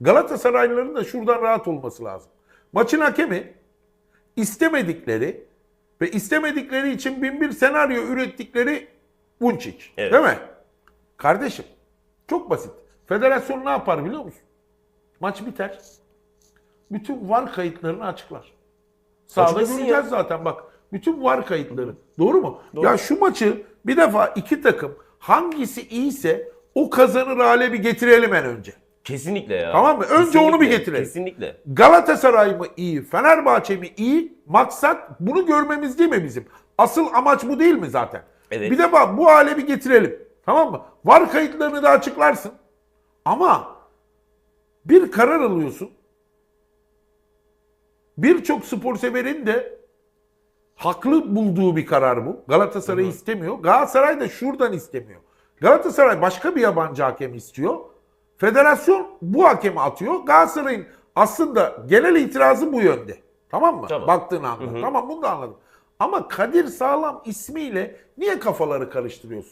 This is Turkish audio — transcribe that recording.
Galatasaraylıların da şuradan rahat olması lazım. Maçın hakemi istemedikleri ve istemedikleri için bin bir senaryo ürettikleri Bunçic. Evet. Değil mi? Kardeşim çok basit. Federasyon ne yapar biliyor musun? Maç biter. Bütün var kayıtlarını açıklar. Sağda Açıklasın göreceğiz ya. zaten bak. Bütün var kayıtları. Doğru mu? Ya şu maçı bir defa iki takım hangisi iyiyse o kazanır hale bir getirelim en önce. Kesinlikle ya. Tamam mı? Önce onu bir getirelim. Kesinlikle. Galatasaray mı iyi, Fenerbahçe mi iyi? Maksat bunu görmemiz değil mi bizim? Asıl amaç bu değil mi zaten? Evet. Bir de bak bu hale bir getirelim. Tamam mı? Var kayıtlarını da açıklarsın. Ama bir karar alıyorsun. Birçok spor severin de haklı bulduğu bir karar bu. Galatasaray istemiyor. Galatasaray da şuradan istemiyor. Galatasaray başka bir yabancı hakem istiyor. Federasyon bu hakemi atıyor. Galatasaray'ın aslında genel itirazı bu yönde. Tamam mı? Tamam. Baktığın anda. Tamam bunu da anladım. Ama Kadir Sağlam ismiyle niye kafaları karıştırıyorsun?